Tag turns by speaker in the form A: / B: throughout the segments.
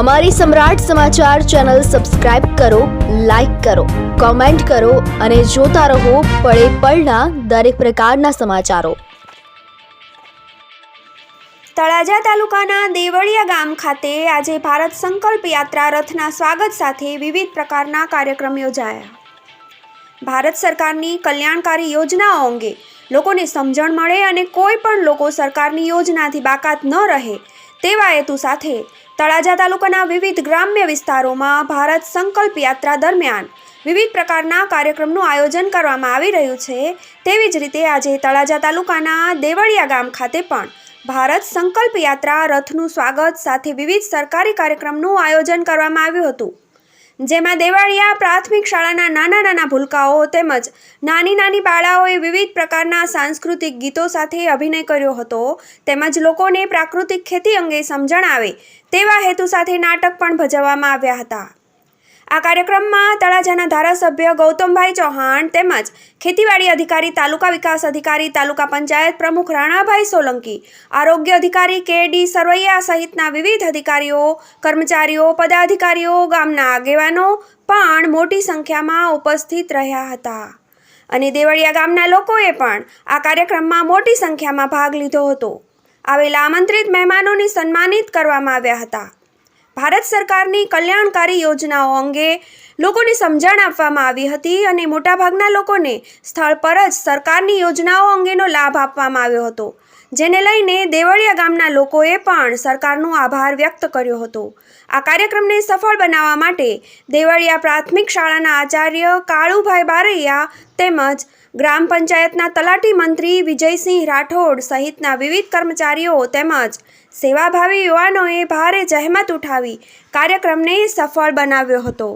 A: અમારી સમ્રાટ સમાચાર ચેનલ સબસ્ક્રાઇબ કરો, લાઇક કરો, કોમેન્ટ કરો અને જોતા રહો પળે પળના દરેક પ્રકારના સમાચારો.
B: તળાજા તાલુકાના દેવળિયા ગામ ખાતે આજે ભારત સંકલ્પ યાત્રા રથના સ્વાગત સાથે વિવિધ પ્રકારના કાર્યક્રમ યોજાયા. ભારત સરકારની કલ્યાણકારી યોજનાઓ અંગે લોકોને સમજણ મળે અને કોઈ પણ લોકો સરકારની યોજનાથી બાકાત ન રહે તેવા હેતુ સાથે તળાજા તાલુકાના વિવિધ ગ્રામ્ય વિસ્તારોમાં ભારત સંકલ્પ યાત્રા દરમિયાન વિવિધ પ્રકારના કાર્યક્રમનું આયોજન કરવામાં આવી રહ્યું છે. તેવી જ રીતે આજે તળાજા તાલુકાના દેવળિયા ગામ ખાતે પણ ભારત સંકલ્પ યાત્રા રથનું સ્વાગત સાથે વિવિધ સરકારી કાર્યક્રમનું આયોજન કરવામાં આવ્યું હતું. જેમાં દેવાળિયા પ્રાથમિક શાળાના નાના નાના ભૂલકાઓ તેમજ નાની નાની બાળાઓએ વિવિધ પ્રકારના સાંસ્કૃતિક ગીતો સાથે અભિનય કર્યો હતો. તેમજ લોકોને પ્રાકૃતિક ખેતી અંગે સમજણ આવે તેવા હેતુ સાથે નાટક પણ ભજવવામાં આવ્યા હતા. આ કાર્યક્રમમાં તળાજાના ધારાસભ્ય ગૌતમભાઈ ચૌહાણ તેમજ ખેતીવાડી અધિકારી, તાલુકા વિકાસ અધિકારી, તાલુકા પંચાયત પ્રમુખ રાણાભાઈ સોલંકી, આરોગ્ય અધિકારી કે ડી સરવૈયા સહિતના વિવિધ અધિકારીઓ, કર્મચારીઓ, પદાધિકારીઓ, ગામના આગેવાનો પણ મોટી સંખ્યામાં ઉપસ્થિત રહ્યા હતા. અને દેવળિયા ગામના લોકોએ પણ આ કાર્યક્રમમાં મોટી સંખ્યામાં ભાગ લીધો હતો. આવેલા આમંત્રિત મહેમાનોને સન્માનિત કરવામાં આવ્યા હતા. ભારત સરકારની કલ્યાણકારી યોજનાઓ અંગે લોકોને સમજણ આપવામાં આવી હતી અને મોટાભાગના લોકોને સ્થળ પર જ સરકારની યોજનાઓ અંગેનો લાભ આપવામાં આવ્યો હતો, જેને લઈને દેવળિયા ગામના લોકોએ પણ સરકારનો આભાર વ્યક્ત કર્યો હતો. આ કાર્યક્રમને સફળ બનાવવા માટે દેવળિયા પ્રાથમિક શાળાના આચાર્ય કાળુભાઈ બારૈયા તેમજ ગ્રામ પંચાયતના તલાટી મંત્રી વિજયસિંહ રાઠોડ સહિતના વિવિધ કર્મચારીઓ તેમજ સેવાભાવી યુવાનોએ ભારે જહેમત ઉઠાવી કાર્યક્રમને સફળ બનાવ્યો હતો.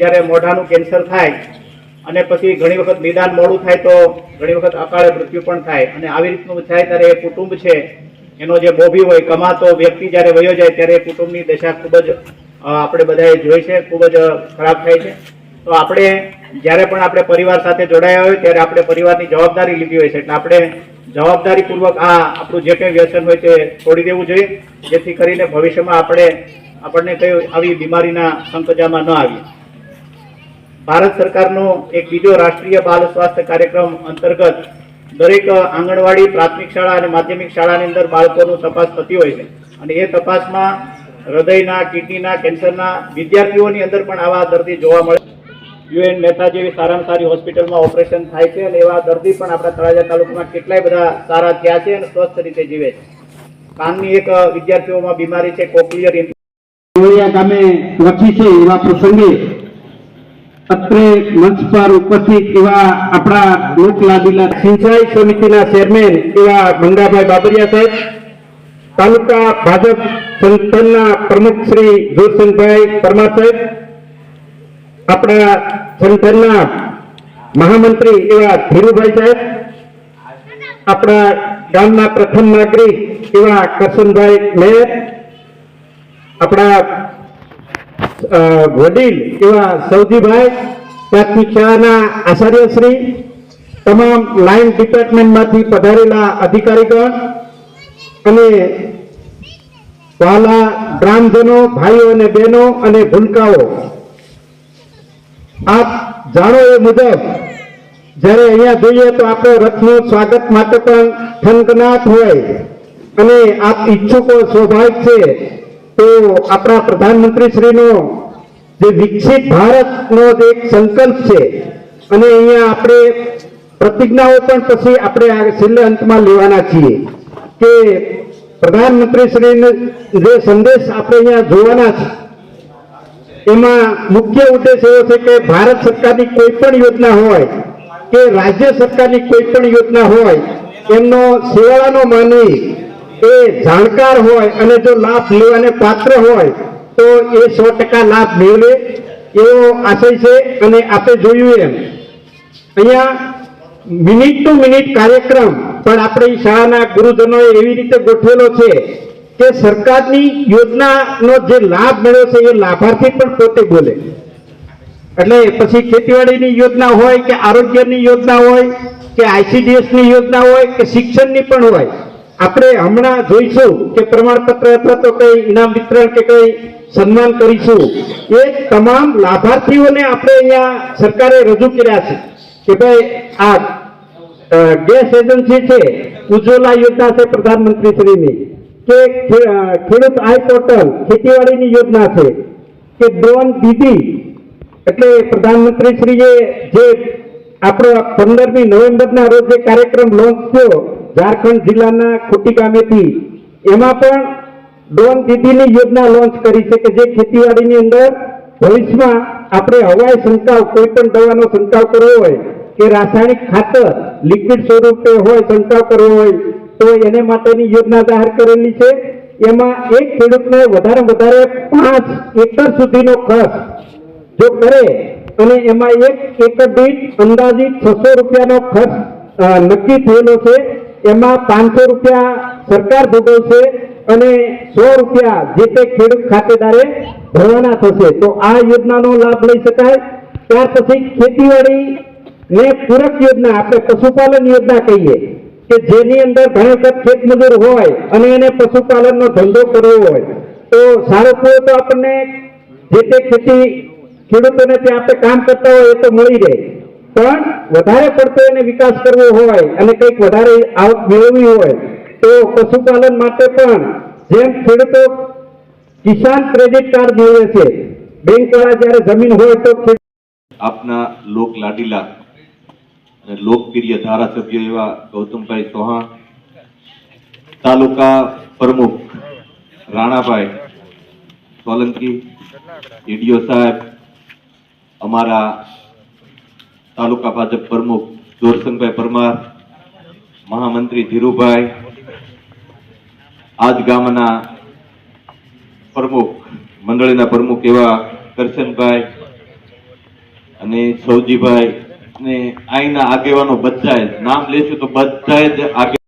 C: જ્યારે મોઢાનું કેન્સર થાય અને પછી ઘણી વખત નિદાન મોડું થાય તો ઘણી વખત અકાળે મૃત્યુ પણ થાય. અને આવી રીતનું થાય ત્યારે એ કુટુંબ છે, એનો જે બોભી હોય, કમાતો વ્યક્તિ જ્યારે વયો જાય ત્યારે કુટુંબની દશા ખૂબ જ આપણે બધાએ જોઈ છે, ખૂબ જ ખરાબ થાય છે. તો આપણે, જ્યારે પણ આપણે પરિવાર સાથે જોડાયા હોય ત્યારે આપણે પરિવારની જવાબદારી લીધી હોય છે. એટલે આપણે જવાબદારીપૂર્વક આ આપણું જે કંઈ વ્યસન હોય તે છોડી દેવું જોઈએ, જેથી કરીને ભવિષ્યમાં આપણે, આપણને કઈ આવી બીમારીના સંકજામાં ન આવીએ. ભારત સરકારનો એક બીજો રાષ્ટ્રીય બાલ સ્વાસ્થ્ય કાર્યક્રમ અંતર્ગત દરેક આંગણવાડી, પ્રાથમિક શાળા અને માધ્યમિક શાળાની અંદર બાળકોનું તપાસ થતી હોય છે. અને એ તપાસમાં હૃદયના, કિડનીના, કેન્સરના વિદ્યાર્થીઓની અંદર પણ આવા દર્દી જોવા મળે યુએન મહેતા જેવી સારામાં સારી હોસ્પિટલમાં ઓપરેશન થાય છે અને એવા દર્દી પણ આપણા તળાજા તાલુકામાં કેટલાય બધા સારા થયા છે અને સ્વસ્થ રીતે જીવે છે. કાનની એક વિદ્યાર્થીઓમાં બીમારી છે, કોક્લિયર
D: ગામે લખી છે એવા પ્રસંગે અત્રે મંચ પર ઉપસ્થિત એવા આપણા લોકલાદીલા સિંચાઈ સમિતિના ચેરમેન એવા મંગાભાઈ બાબરિયા સાહેબ, તાલુકા ભાજપ સંગઠનના પ્રમુખ શ્રી જોરસંગભાઈ પરમાર સાહેબ, આપણા સંગઠનના મહામંત્રી એવા ધીરુભાઈ સાહેબ, આપણા ગામના પ્રથમ નાગરિક એવા કરશનભાઈ મેયર, આપણા વડીલ એવા સૌજીભાઈ પ્રાથમિક શાળાના આચાર્યશ્રી, તમામ લાઇન ડિપાર્ટમેન્ટમાંથી પધારેલા અધિકારીગણ અને વાલા ગ્રામજનો ભાઈઓ અને બહેનો અને ભૂલકાઓ. આપ જાણો એ મુજબ, જ્યારે અહીંયા જોઈએ તો આપણો રથનું સ્વાગત માટે પણ થનગનાટ હોય અને આપ ઈચ્છુકો સ્વાભાવિક છે તો આપણા પ્રધાનમંત્રી શ્રીનો જે વિકસિત ભારતનો જે એક સંકલ્પ છે, અને અહીંયા આપણે પ્રતિજ્ઞાઓ પણ પછી આપણે છેલ્લે અંતમાં લેવાના છીએ કે પ્રધાનમંત્રી શ્રીનો જે સંદેશ આપણે અહીંયા જોવાના છે, એમાં મુખ્ય ઉદ્દેશ એવો છે કે ભારત સરકારની કોઈ પણ યોજના હોય કે રાજ્ય સરકારની કોઈ પણ યોજના હોય, એમનો સેવાનો માનવી એ જાણકાર હોય અને જો લાભ લેવાને પાત્ર હોય, તો એ સો ટકા લાભ મેળવે એવો આશય છે અને આપણે જોયું એમ. અહીંયા મિનિટ ટુ મિનિટ કાર્યક્રમ પણ આપણી શાળાના ગુરુજનોએ એવી રીતે ગોઠવેલો છે કે સરકારની યોજનાનો જે લાભ મળ્યો છે એ લાભાર્થી પણ પોતે બોલે. એટલે પછી ખેતીવાડીની યોજના હોય કે આરોગ્યની યોજના હોય, કે આઈસીડીએસની યોજના હોય, કે શિક્ષણની પણ હોય આપણે હમણાં જોઈશું કે પ્રમાણપત્ર અથવા તો કઈ ઇનામ વિતરણ કે કઈ સન્માન કરીશું, એ તમામ લાભાર્થીઓને આપણે અહીંયા સરકારે રજૂ કર્યા છે કે ભાઈ આ ગેસ એજન્સી છે, ઉજ્જવલા યોજના છે પ્રધાનમંત્રી શ્રીની, કે ખેડૂત આઈ પોર્ટલ ખેતીવાડીની યોજના છે, કે ડ્રોન દીદી, એટલે પ્રધાનમંત્રી શ્રીએ જે આપણો પંદરમી નવેમ્બરના રોજ જે કાર્યક્રમ લોન્ચ થયો, ઝારખંડ જિલ્લાના ખોટી ગામેથી, એમાં પણ ડ્રોન દીદીની યોજના લોન્ચ કરી છે કે જે ખેતીવાડીની અંદર ભવિષ્યમાં આપણે હવાઈ છંટકાવ, કોઈ પણ દવાનો છંટકાવ કરવો હોય, કે રાસાયણિક ખાતર લિક્વિડ સ્વરૂપે હોય છંટકાવ કરવો હોય, તો એને માટેની યોજના જાહેર કરેલી છે. એમાં એક ખેડૂતને વધારે વધારે પાંચ એકર સુધીનો ખર્ચ જો કરે અને એમાં એક એક દીઠ અંદાજિત છસો રૂપિયાનો ખર્ચ નક્કી થયેલો છે. એમાં પાંચસો રૂપિયા સરકાર ભોગવશે અને સો રૂપિયા જે તે ખેડૂત ખાતેદારે ભરવાના થશે. તો આ યોજનાનો લાભ લઈ શકાય. ત્યાર પછી ખેતીવાડી ને પૂરક યોજના, આપણે પશુપાલન યોજના કહીએ, કે જેની અંદર ઘણી વખત ખેતમજૂર હોય અને એને પશુપાલનનો ધંધો કરવો હોય. તો સારો કુવો તો આપણને જે તે ખેતી ખેડૂતોને ત્યાં આપણે કામ કરતા હોય એ તો મળી રહે. પણ વધારે પડતો એને વિકાસ કરવો હોય અને કંઈક વધારે આવક મેળવવી હોય, તો પશુપાલન માટે પણ જેમ ખેડૂતો કિસાન ક્રેડિટ કાર્ડ મેળવે છે બેંક વાળા જ્યારે જમીન હોય તો
E: આપના લોક લાડીલા અને લોકપ્રિય ધારાસભ્ય એવા ગૌતમભાઈ ચૌહાણ, તાલુકા પ્રમુખ રાણાભાઈ સોલંકી ઈડીઓ સાહેબ અમારા તાલુકા ભાજપ પ્રમુખ જોરસંગભાઈ પરમાર, મહામંત્રી ધીરુભાઈ, આજ ગામના પ્રમુખ, મંડળીના પ્રમુખ એવા કરશનભાઈ અને સૌજીભાઈ ને અહીંના આગેવાનો બધાએ નામ લેશું તો બધાએ જ આગે